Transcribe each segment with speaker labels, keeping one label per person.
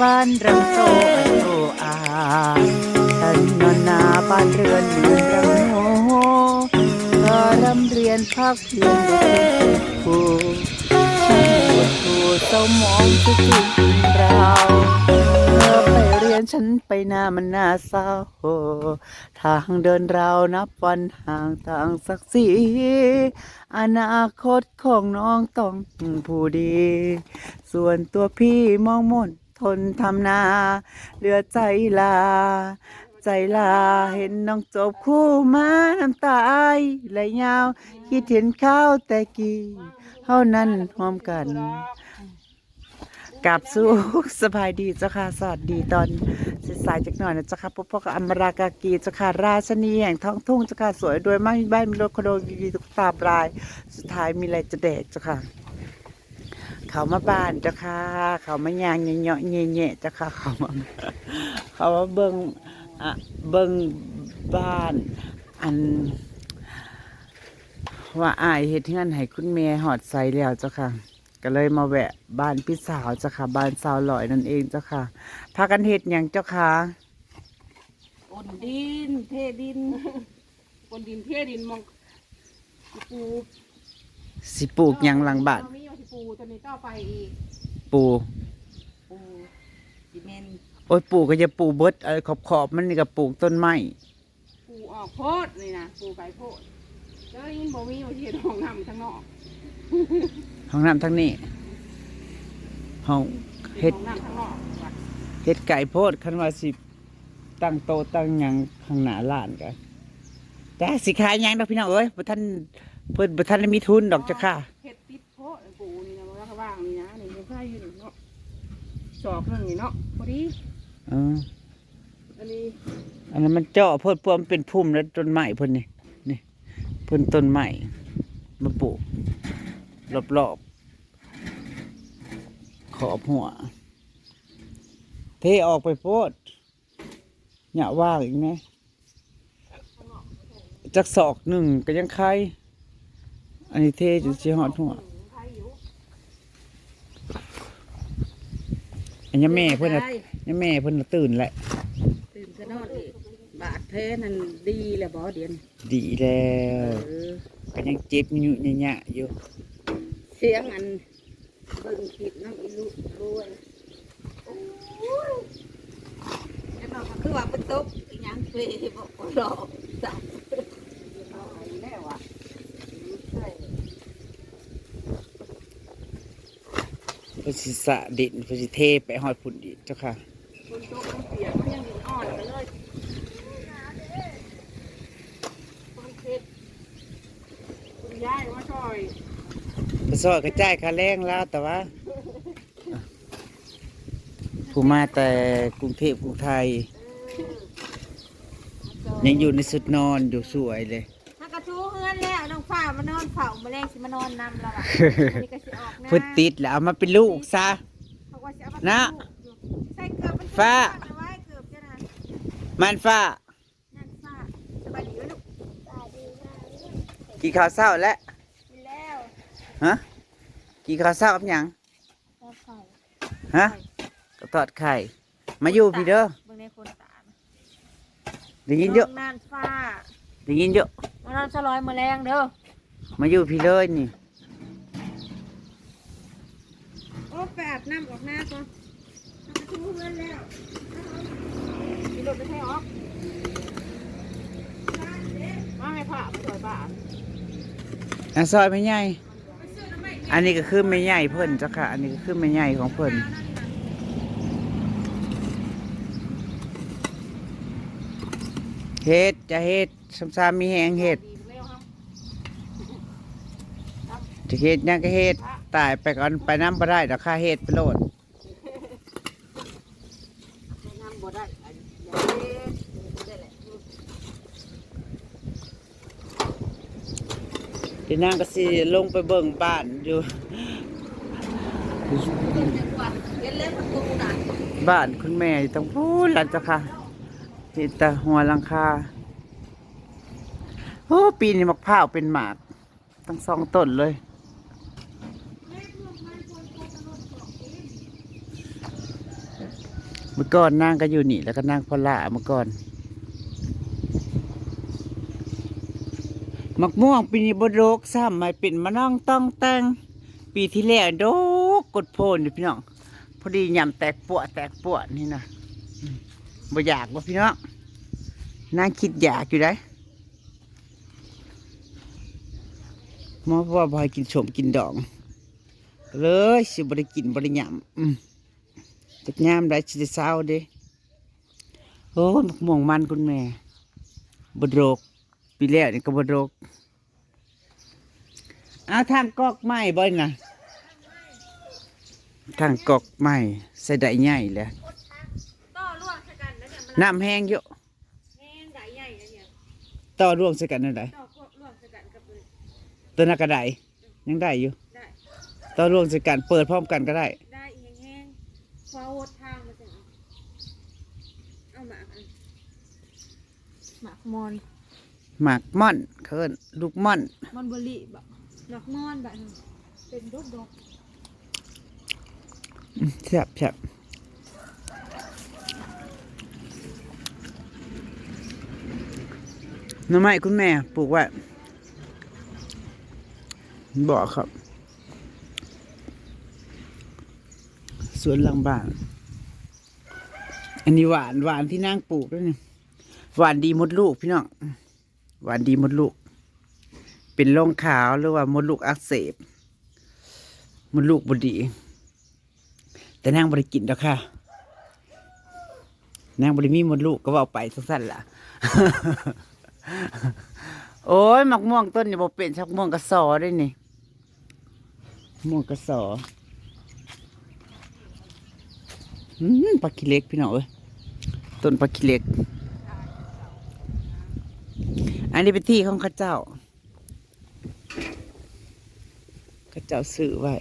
Speaker 1: บ้านรังโตอันโตอาท่านนอนนาบ้านเรือนเรือนรังโนก็รำเรียนภาคเพียนเด็กผู้ช่างปวดหัวเศร้ามองจะจุดเราเธอไปเรียนฉันไปหน้ามันน่าเศร้า ทางเดินเรานับวันห่างต่างสักสีอนาคตของน้องต้องผู้ดี ส่วนตัวพี่มองมน ทนทำนา เหลือใจลา ใจลาเห็นน้องจบคู่มาน้ำตาไอไหลยาว คิดเห็นข้าวแต่กี้เท่านั้นพร้อมกันกับสู่สบายดีเจ้าค่ะสวัสดีตอนสายจากหน่อยนะเจ้าค่ะพบพบกับอมรากากีเจ้าค่ะราชนีแห่งท้องทุ่งเจ้าค่ะสวยโดวยมากมีบ้านมีรถคอนโดดีๆทุกตาปลาย สุดท้ายมีอะไรจะแดกเจ้าค่ะ เขามาบ้านเจ้าค่ะ เขามายางเงาะๆเงี้ยๆเจ้าค่ะ เขามาเขามาเบิ่งอะเบิ่งบ้าน อัน ว่าอายเฮ็ดเงินให้คุณแม่หอดใสแล้วเจ้าค่ะ ก็เลยมาแวะบ้านพี่สาวเจ้าค่ะ บ้านสาวหลอยนั่นเองเจ้าค่ะพากันเฮ็ดหยังเจ้าค่ะ
Speaker 2: ปนดิน เทดินปนดินเทดินมองปู
Speaker 1: สิปลูกหยังหลังบ้าน
Speaker 2: เอมีอยู่ที่ ปูตัวนี้ต่อไปอีก
Speaker 1: ปู
Speaker 2: ปูซีเมนต์
Speaker 1: โอ้ยปลูกก็จะปลูกเบิดเออขอบๆมันนี่ก็ปลูกต้นไม้
Speaker 2: ปูออกโพดนี่นะปูไปโพดแล้วยินบ่มีอยู่ที่ห้องน้ำข้างนอก
Speaker 1: ห้องน้ำทั้งนี้ห้องเฮ็ด
Speaker 2: ห้องน้ำข้างนอกว่ะ
Speaker 1: เฮ็ดไก่โพดคันว่าสิ ตั้งโตะตั้งหยังข้างหน้าร้านกันแต่สิขายหยังดอกพี่น้องเอ้ยบ่ทันเพิ่นบ่ทันได้มีทุนดอกจ้ะค่ะ
Speaker 2: เฮ็ดติดโพดปูนี่นะว่าเขาว่างนี่ นะนี่ยังใช่อยู่นี่เนาะสอบหนึ่งนี่เนาะพอดี
Speaker 1: เออ
Speaker 2: อันนี้
Speaker 1: อันนั้นมันเจาะโพดพวมนเป็นพุ่มแล้วต้นไม้เพิ่นนี่นี่เพิ่นต้นไม้มาปลูกรอบๆขอบหัวเทออกไปโพดอย่าว่างอีกนะจักศอกหนึ่งก็ยังใครอันนี้เทจุสิหอดหัว
Speaker 2: ใครอยู่
Speaker 1: อันนี้แม่เพิ่นน่ะยังแม่เพิ่นน่ะตื่นแหละ
Speaker 2: ตื่นจะนอนอีกบาดแผลนั่นดีแหละบ่เดียน
Speaker 1: ดีแล้ว
Speaker 2: เออ
Speaker 1: ก็ยังเจ็บอยู่ยะๆอยู่
Speaker 2: เสียงอันเบิ่งคลิปน้ำอีลุรวยไอ้บอกว่าคือว่าเป็นตกอีหยังเปรย์บอกว่าหลอกจับเอาอีกแล้วอะใช่
Speaker 1: เพิ่นสิสะดินเพิ่นสิเทไปฮอดพุ่นอีกเจ้าค่ะ
Speaker 2: คนตกมันเปียกยังดินอ่อนไปเลยคนเช็ดคุณยายมาช่วย
Speaker 1: ไปซอยกระจายค่าแรงแล้วแต่ว่าผู้มาแต่กรุงเทพกรุงไทย ยังอยู่ในสุดนอนอยู่สวยเลยา
Speaker 3: นอนเฝ้าแมลงสิมานอนนำแล้วอะนี่ก็สิออกนะ
Speaker 1: พิ่นติดแล้วเอามาเป็นลูกซะ
Speaker 3: เขาว่าสิเอามา
Speaker 1: นะ
Speaker 3: ใส่เกือบมัน
Speaker 1: ฟ้า
Speaker 3: เอาไว้เกือบจะนาน
Speaker 1: มันฟ้า
Speaker 3: นั่นฝ้าสบายดีไหมลูก
Speaker 1: กินข้าวเช้าแล้ว
Speaker 3: กินแล้ว
Speaker 1: ฮะกินข้าวเช้ากับหยัง
Speaker 3: แล้วไข่
Speaker 1: ฮะกทอดไข่ มาอยู่พี่เด้อ
Speaker 3: เบิ่งในคนตา
Speaker 1: ได้ยินเยอะ
Speaker 3: งนั่นฝ้า
Speaker 1: ได้ยินเยอะ
Speaker 3: มานอนสลอยมือแรงเด้อ
Speaker 1: มาอยู่พี่เลยนี่
Speaker 3: โอ้ไปอาบน้ำออกหน้าก่อนถ้ากระทู้เฮือนแล้วมีรถไปให้ออก
Speaker 2: มาให้ผ่ามาช่วยบาน
Speaker 1: อันซอยไม่ใหญ่ อันนี้ก็คือไม่ใหญ่เพิ่นจ้าค่ะ อันนี้ก็คือไม่ใหญ่ของเพิ่นเฮ็ดจะเฮ็ดซ้ำๆมีแหงเฮ็ด
Speaker 2: ดีเร็วครับ
Speaker 1: จะเฮ็ดหยังก็เฮ็ดตายไปก่อนไปน้ำบ่ได้ดอกค่าเฮ็ดไปโลด
Speaker 2: น้ำบ่ได้อันนี้ได้แหละ
Speaker 1: พี่นางก็สิลงไปเบิ่งบ้านอยู่
Speaker 2: ต้นจังหวัดเห็นแล้วประตูน่ะ
Speaker 1: บ้านคุณแม่อยู่ตรงพูนล่ะเจ้าค่ะที่แต่หัวหลังคาโอ้ปีนี้มะพร้าวเป็นหมากทั้งสองต้นเลย มื่อก่อนนางก็อยู่นี่ แล้วก็นางพละเมื่อก่อนมักม่วงปีนี้บโรกซ้ำไม่เป็นมะน้องต้องแต่งปีที่แล้วโดกกดโพนอยู่พี่น้องพอดียำแตกปวดแตกปวดนี่นะอืมบ่อยากบ่พี่น้องนางคิดอยากอยู่ได้มอว่าบ่ให้กินชมกินดอง เลยสิบ่ได้กินบ่ได้ยำ อืมจักยามได้สิได้เศร้าเด้โอ้ยมักม่วงมันคุณแม่บโรกปีแล้วนี่ก็บโรกเอาทางกอกไม้บ่อยนะทางกอกไม้ใส่ได้ใหญ่เลย
Speaker 3: ต่อร่วงสกันแล้วเนี่ยมัน
Speaker 1: น้ำแห้งเยอะ
Speaker 3: แห้งใหญ่ใหญ่แล้วเนี่ย
Speaker 1: ต่อร่วงใส่กันนั่นได
Speaker 3: ต่อพวกร่วงสกันกับเลย
Speaker 1: ตัวนักกระไดยังได้อยู่
Speaker 3: ได้
Speaker 1: ต่อร่วงใส่กันเปิดพร้อมกันก็ได้
Speaker 3: ได้อีกแห้ง ๆฟาวดทางมาสิเอาหมากอันหมากมอน
Speaker 1: หมากม่อนเคินลูกม่อน
Speaker 3: มอนเบอร์รี่แบบหมากมอนแบบนั้นเป็นดกดก
Speaker 1: อืมแซ่บแซ่บหน้ำไม้คุณแม่ปลูกไว้บอกครับ สวนหลังบ้าน อันนี้หวานหวานที่นางปลูกด้วยนี่หวานดีมดลูกพี่น้องหวานดีมดลูก เป็นร่องขาวหรือว่ามดลูกอักเสบมดลูกบดี แต่นางบริกินแล้วค่ะนางบริมีมดลูกก็ว่าไปสั้นๆล่ะ โอ้ยมักม่วงต้นนี่บ่เป็นชักม่วงกระสอได้นี่ม่วงกระสออืม ปลาขี้เล็กพี่น้องเอ้ยต้นปลาขี้เล็ก อันนี้เป็นที่ของข้าเจ้าข้าเจ้าซื้อไว้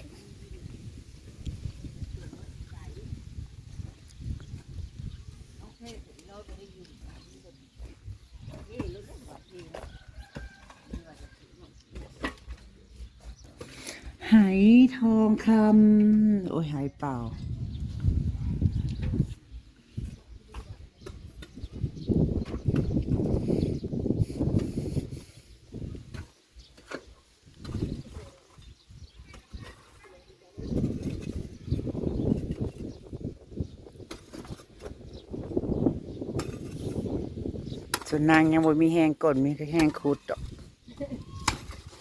Speaker 1: หายทองคำโอ้ยหายเปล่า ส่วนนางยังบ่มีแห้งก่อนมีแค่แห้งคูดดอก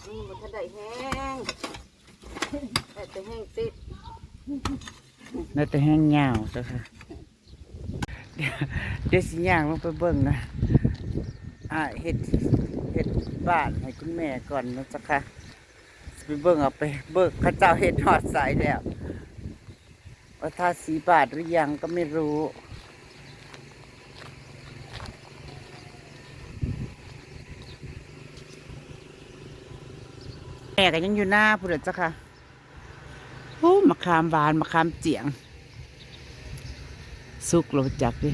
Speaker 2: อืมมันจะได้แห้งแต่จะแห้งติด
Speaker 1: น่าจะแห้งยาวจ้ะค่ะเดี๋ยวเดี๋ยวสิย่างลงไปเบิ่งนะอ่าเฮ็ดเฮ็ดบ้านให้คุณแม่ก่อนนะจ๊ะค่ะสิไปเบิ่งเอาไปเบิ่งเข้าเจ้าเฮ็ดหอดสายแล้วว่าทาสีบาทหรือยังก็ไม่รู้ แม่ก็ยังอยู่หน้าพุ่นเด้อจ้ะค่ะโอ้มะขามหวานมะขามเจียง สุกเราจักดิ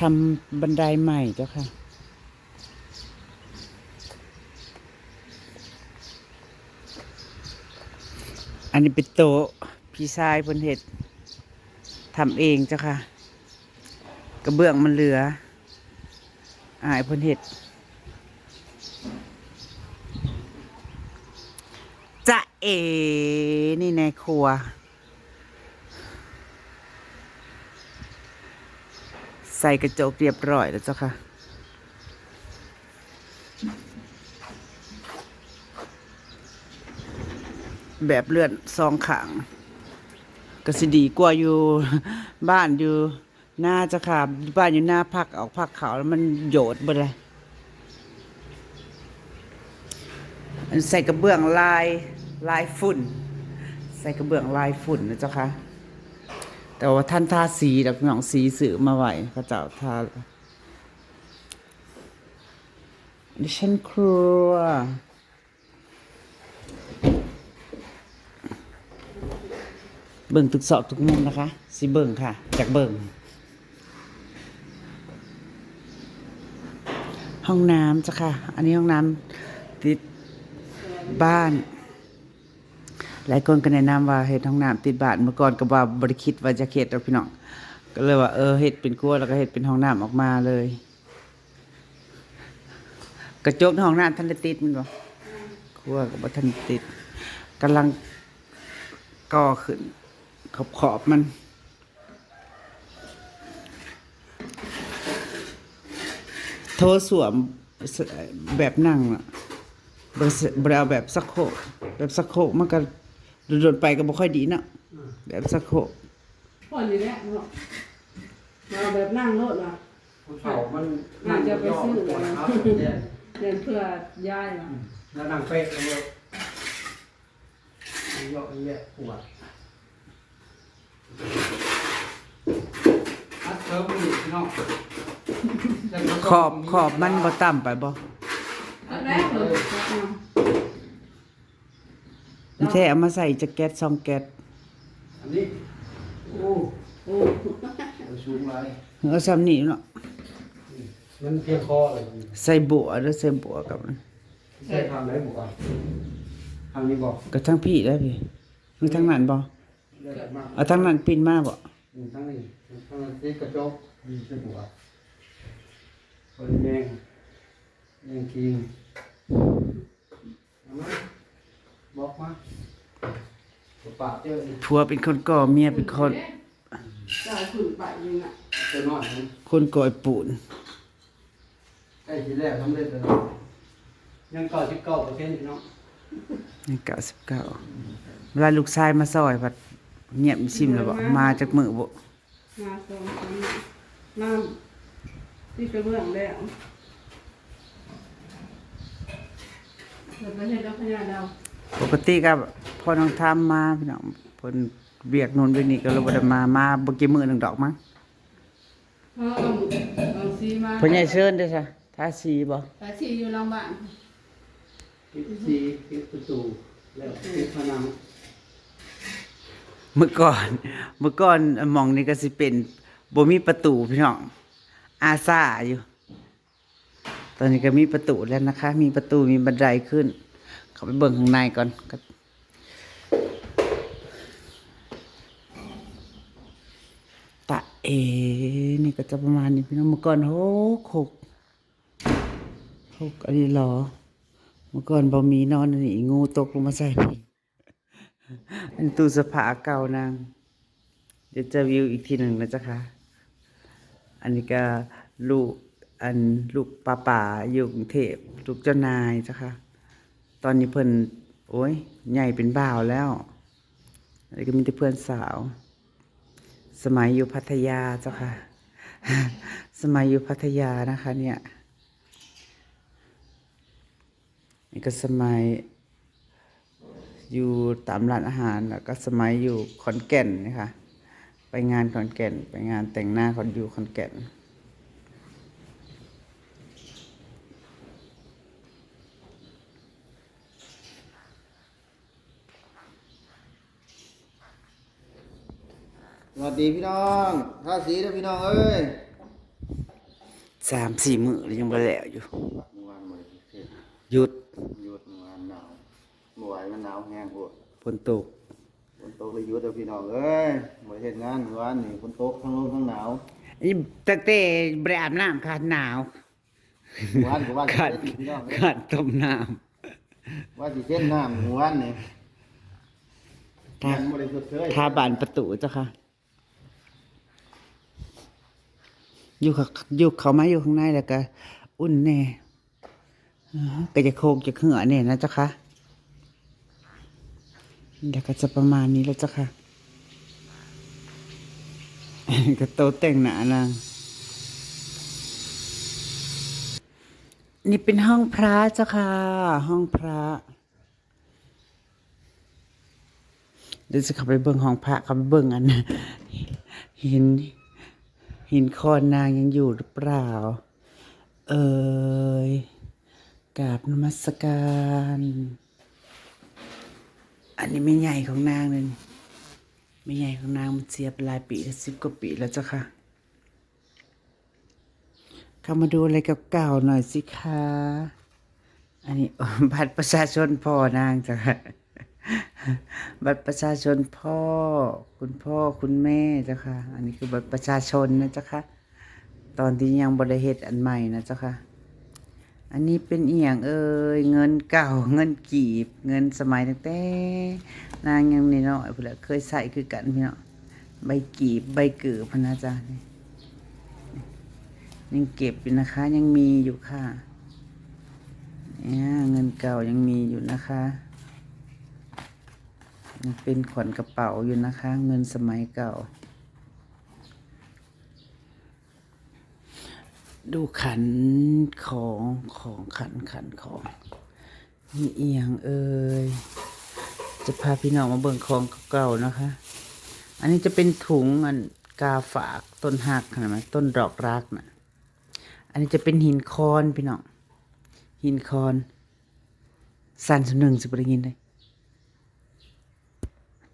Speaker 1: ทำบันไดใหม่เจ้าค่ะอันนี้เป็นโต๊ะพี่ชายพนเห็ดทำเองเจ้าค่ะ กระเบื้องมันเหลือ อายเพิ่นเห็ดจะเอ นี่ในครัว ใส่กระจกเรียบร้อยแล้วเจ้าค่ะแบบเลื่อนซองขังก็สิดีกว่าอยู่บ้านอยู่ หน้าเจ้าค่ะบ้านอยู่หน้าพักออกพักเขาแล้วมันโยดไปเลยอันใส่กระเบื้องลายลายฝุ่น ใส่กระเบื้องลายฝุ่นนะเจ้าค่ะแต่ว่าท่านทาสีดอกหนองสีสื่อมาไหวพระเจ้าทาดิฉันครัวเบิ่งทุกสอบทุกมุมนะคะ สิเบิ่งค่ะ จากเบิ่ง ห้องน้ำจ้ะค่ะ อันนี้ห้องน้ำติดบ้าน หลายคนก็แนะนำว่าเฮ็ดห้องน้ำติดบ้านเมื่อก่อนก็ว่าบ่ได้คิดว่าจะเฮ็ดดอกพี่น้องก็เลยว่าเออเฮ็ดเป็นครัวแล้วก็เฮ็ดเป็นห้องน้ำออกมาเลย กระจกในห้องน้ำทันติดมันบ่ครัวก็บ่ทันติดกำลังก่อขึ้นขอบขอบมัน โทรสวมแบบนั่งน่ะบ่สบ่ได้เอาแบบสักโครกแบบสักโครกมันก็โดนๆไปก็บ่ค่อยดีเนาะแบบสักโครก
Speaker 4: พ่อนี่แหละเนาะมาแบบนั่งโลดว่ะ
Speaker 5: ผู้เฒ่ามัน
Speaker 4: น่าจะไปซื้อ
Speaker 5: ปวด
Speaker 4: นะ
Speaker 5: ครับเนี่ย
Speaker 4: เรียนเพื่อยายว่ะ
Speaker 5: แล้วนั่งเป๊ะเลยเยอะแยะปวดอัดเติมอีกพี่น้อง
Speaker 1: ขอบขอบมันบ่ต่ำไปบ่
Speaker 4: อันแรกเลย
Speaker 1: มีแท้เอามาใส่จะแก๊สซองแก๊ส
Speaker 5: อันนี้โอ้
Speaker 4: โอ้
Speaker 5: สูงไร
Speaker 1: เอาซ้ำนี่เนาะ
Speaker 5: มันเพียงคอเลย
Speaker 1: ใส่บัวหรือใส่บัวกับมัน
Speaker 5: ใช่ทำไหนบอกว่าทำนี้บอก
Speaker 1: ก็ทั้งพี่ได้พี่มีทั้งนั้นบ่
Speaker 5: ได้มาก
Speaker 1: เอาทั้งนั้นปินมาบ่
Speaker 5: ทั้งนี้ทั้งนี้กระจกมีใช่บอกว่า คนแยงแยงคิงเอามาบอกมาปากเจ้านี่
Speaker 1: ผัวเป็นคนก่อเมียเป็นคน
Speaker 4: เจ้าขึ้นไปยังอะ
Speaker 5: เจ้าน้อยนะ
Speaker 1: คนก่อยปูน
Speaker 5: ใกล้ทีแรกทำได้แต่น้อยยังเก้าสิบเก้าเปอร์เซ็นต์เนาะ
Speaker 1: นี่เก้าสิบเก้าเวลาลูกชายมาซอยบัดเงียบชิมแล้วบ่มาจากมือบ่
Speaker 4: มาสองสามน้ำ ที่กระเบื้องแล้วเดี๋ยวไปเห็นแล้วพญาดาว
Speaker 1: ปกติก็พอน้องทำมาพี่น้องเพิ่นเบียกนู่นเบียกนี่ก็เลยบ่ได้มามาบ่กี่มื้อหนึงดอกมั้ง
Speaker 4: เออเอาเอาซีมา
Speaker 1: เพิ่นใหญ่เชิญเด้อจ้ะทาสีบ่
Speaker 4: แต่ซีอยู่หลังบ้าน
Speaker 5: ปิดสีปิดประตูแล้วปิดผนัง
Speaker 1: เมื่อก่อน เมื่อก่อนหมองนี่ก็สิเป็นบ่มีประตูพี่น้อง อาซาอยู่ ตอนนี้ก็มีประตูแล้วนะคะ มีประตูมีบันไดขึ้น เขาไปเบิ่งข้างในก่อนก็ตะเอ นี่ก็จะประมาณนี้พี่น้องเมื่อก่อนโหหกหกอันนี้หรอ เมื่อก่อนบ่มีนอนนนี้งูตกลงมาใส่พี่อันตู้เสภาเก่านาง เดี๋ยวจะวิวอีกทีหนึ่งนะจ๊ะคะ อันนี้ก็ลูกอันลูกป่าป่าอยู่กรุงเทพลูกเจ้านายจ้ะค่ะ ตอนนี้เพิ่นโอ้ยใหญ่เป็นบ่าวแล้วอันนี้ก็มีแต่เพื่อนสาว สมัยอยู่พัทยาเจ้าค่ะ สมัยอยู่พัทยานะคะ เนี่ยนี่ก็สมัยอยู่ตามร้านอาหารแล้วก็สมัยอยู่ขอนแก่นนะคะ ไปงานขอนแก่น ไปงานแต่งหน้าขอนอยู่ขอนแก่น
Speaker 6: สวัสดีพี่น้องท่าสีนะพี่น้องเอ้ย
Speaker 1: สามสี่มื้อแล้วยังบ่แล้วอยู่
Speaker 6: เมื่อวานมันเฮ็ด
Speaker 1: หยุด
Speaker 6: หยุดเมื่อวานหนาวเมื่อวานมันหนาวแห้งพวก
Speaker 1: ฝนตก
Speaker 6: ฝนต กเลยหยุดเด้อพี่น้องเอ้ยบ่ได้เฮ็ดงานเมื่อวานนี่ฝนตกทั้งลมทั้งหนาว
Speaker 1: อันนี้ตั้งแต่บ่ได้อาบน้ำขาดหนาว
Speaker 6: เมื่อวานก็ว่าสิ
Speaker 1: ขาด
Speaker 6: เฮ็ดพี่น้องเอ้ย
Speaker 1: ขาดต้มน้
Speaker 6: ว่าสิเฮ็ดน้ำเมื่อวานนี่ำ
Speaker 1: ทา
Speaker 6: มันบ่ได้ชดเชย
Speaker 1: ทาบานประตูเจ้าค่ะ อยู่เขาอยู่เขามาอยู่ข้างในแล้วก็ อุ่นแน่อ่าก็จะโคกจะเหือเนี่ยนะเจ้าค่ะ เดี๋ยวก็จะประมาณนี้แล้วจ้าค่ะก็โตะแต่งหนานางนี่เป็นห้องพระจ้าค่ะ ห้องพระ เดี๋ยวจะข้าไปเบิ่งห้องพระข้าไปเบิ่งอันหินหินคอนนางยังอยู่หรือเปล่า เอ่ยกราบนมัสการ อันนี้ไม่ใหญ่ของนางเลยไม่ใหญ่ของนางมันเสียไปหลายปีแล้วสิบกว่าปีแล้วจ้าค่ะเข้ามาดูอะไรเก่าๆหน่อยสิคะอันนี้บัตรประชาชนพ่อนางจ้ะค่ะบัตรประชาชนพ่อ คุณพ่อคุณแม่จ้าค่ะ อันนี้คือบัตรประชาชนนะจ้าค่ะ ตอนที่ยังบริเฮ็ดอันใหม่นะจ้าค่ะ อันนี้เป็นเอียงเอ่ยเงินเก่าเงินกีบ เงินสมัยตั้งแต่นางยังนี่เนาะพุ่นแหละเคยใส่คือกันพี่เนาะใบกีบใบเกือพนาจารย์นี่ยังเก็บอยู่นะคะ ยังมีอยู่ค่ะเนี่ยเงินเก่ายังมีอยู่นะคะยังเป็นขวัญกระเป๋าอยู่นะคะ เงินสมัยเก่า ดูขันของของขันขันของนี่เอียงเอ่ยจะพาพี่น้องมาเบิ่งของเก่าๆนะคะ อันนี้จะเป็นถุงอันกาฝากต้นหักเห็นไหมต้นดอกรักนะอันนี้จะเป็นหินคอนพี่น้องหินคอนสันสุดหนึ่งสิบได้ยินเลย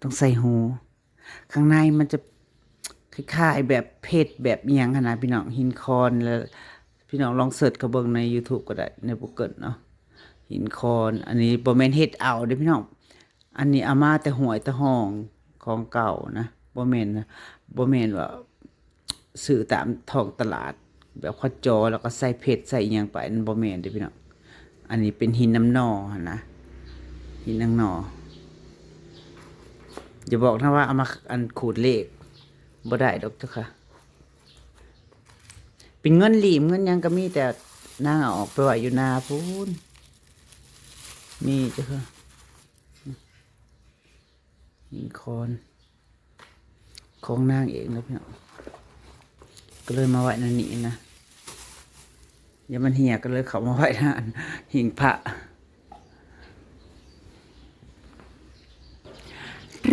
Speaker 1: ต้องใส่หูข้างในมันจะ คล้ายๆแบบเพชรแบบเอียงขนาดพี่น้องหินคอนแล้วพี่น้องลองเสิร์ชเขาเบิงใน YouTube ก็ได้ใน Google เนาะหินคอนอันนี้บ่แม่นเฮ็ดเอาเด้พี่น้องอันนี้เอามาแต่หวยแต่ห้องของเก่านะบ่แม่นนะบ่แม่นว่าซื้อตามท้องตลาด แบบเขาจอแล้วก็ใส่เพชรใส่อิหยังไปนั่นบ่แม่นเด้พี่น้องอันนี้เป็นหินน้ำนอห์นะหินน้ำนออย่าบอกนะว่าเอามาอันขูดเลข บ่ได้ดอกเจ้าค่ะเป็นเงินหลีมเงินยังก็มีแต่นางเอาออกไปไว้อยู่นาพูนมีเจ้าค่ะหินคอนของนางเองนะพี่น้องก็เลยมาไหว้นันนี่นะอย่ามันเหี่ยก็เลยเขามาไหว้นั่นหิงพระ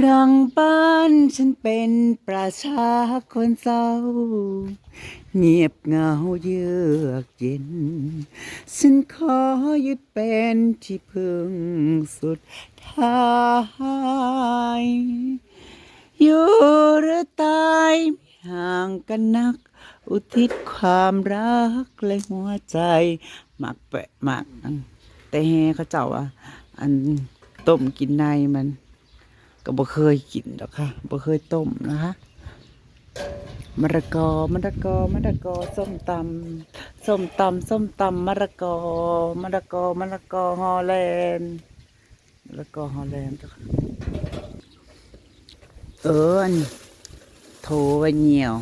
Speaker 1: รังบ้านฉันเป็นประชาคนเศร้า เงียบเหงาเยือกเย็น ฉันขอยึดเป็นที่พึ่งสุดท้ายอยู่หรือตายห่างกันนัก อุทิศความรักและหัวใจหมักแปะหมักอันแต่แฮเขาเจ้าอะอันต้มกินในมัน ก็บ่เคยกินหรอกค่ะบ่เคยต้มนะคะมะระกอมะระกอมะระกอส้มตำส้มตำส้มตำมะระกอมะระกอมะระกอฮอลแลนด์มะระกอฮอลแลนด์เจ้าค่ะเอออันนี้โถไว้เหนียว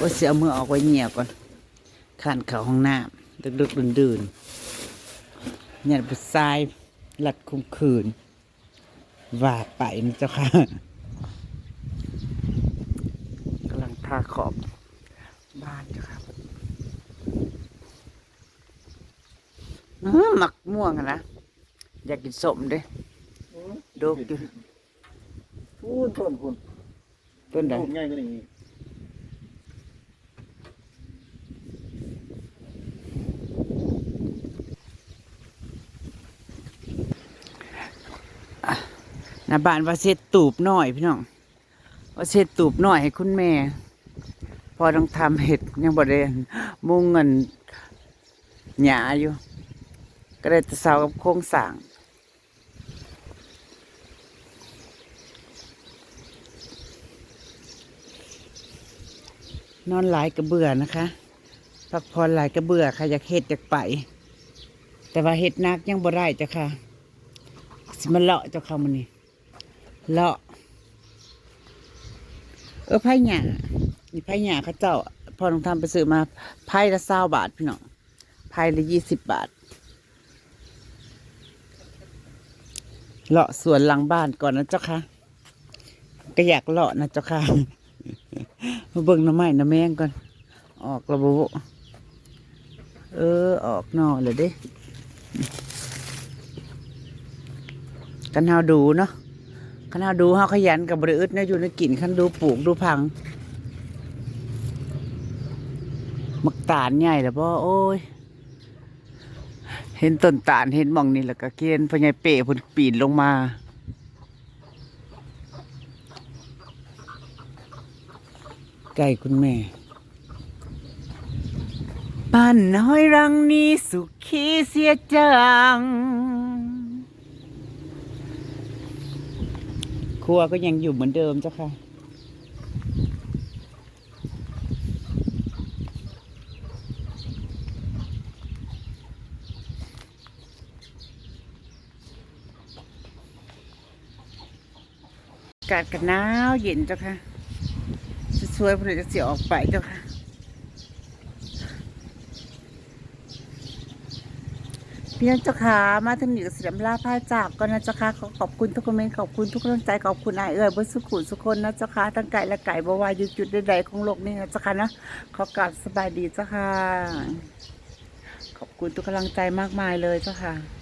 Speaker 1: ว่าเสียเอามือออกไว้เหนียวก่อนขันเขาห้องน้ำดึกๆดื่นๆเนี่ยผู้ชายหลัดคุมคืน ว่าไปนะเจ้าค่ะกำลังทาขอบบ้านเจ้าค่ะเออหมักม่วงอะนะ อยากกินสมเด้ดกอยู่
Speaker 6: พูดต้นคุณ
Speaker 1: ต้นใด
Speaker 6: พูดง่ายก็อย่างนี้
Speaker 1: นาบ้านว่าเช็ดตูบหน่อยพี่น้องว่าเช็ดตูบหน่อยให้คุณแม่ พอต้องทำเห็ดยังบ่ได้มุ่งเงินหยาอยู่ ก็ได้แต่เสากับโครงสร้างนอนหลายกระเบื่อนะคะพักผ่อนหลายกระเบื่อค่ะอยากเฮ็ดอยากไป แต่ว่าเฮ็ดนักยังบ่ได้จ้ะค่ะ สิมาเลาะเจ้าค่ะมันนี่ เลาะเออไผ่หยานี่ไผ่หยาเขาเจ้า พอต้องทำไปซื้อมาไผ่ละเศร้าบาทพี่น้องไผ่ละยี่สิบบาท เลาะสวนหลังบ้านก่อนนะเจ้าค่ะ ก็อยากเลาะนะเจ้าค่ะมาเบิ่งน้ำไม้น้ำแมงก่อน ออกระบบเออ ออกนอเลยเด้ กันเฮาดูเนาะ กันเฮาดูเฮาขยันกับบริอึดนะอยู่ในกินคันดูปลูกดูพังมักตาลใหญ่แล้วบ่โอ้ย เห็นต้นตาลเห็นหมองนี่แล้วก็เกียนพญายเป๋พุ่นปีนลงมาไก่คุณแม่บ้านน้อยรังนี้สุขีเสียจัง ครัวก็ยังอยู่เหมือนเดิมเจ้าค่ะอากาศกันหนาวเย็นเจ้าค่ะสวยๆพอดีจะเสียออกไปเจ้าค่ะ พี่น้องเจ้าขามาถึงนี่ก็เสียมลาผ้าจากก็นะเจ้าค่ะขอขอบคุณทุกคอมเมนต์ขอบคุณทุกกำลังใจขอบคุณอายเอ๋ยบนสุขุนสุคนนะเจ้าค่ะทั้งไก่และไก่บวายอยู่จุดใดๆของโลกนี่นะเจ้าค่ะนะขอกราบสบายดีเจ้าค่ะ ขอบคุณทุกกำลังใจมากมายเลยเจ้าค่ะ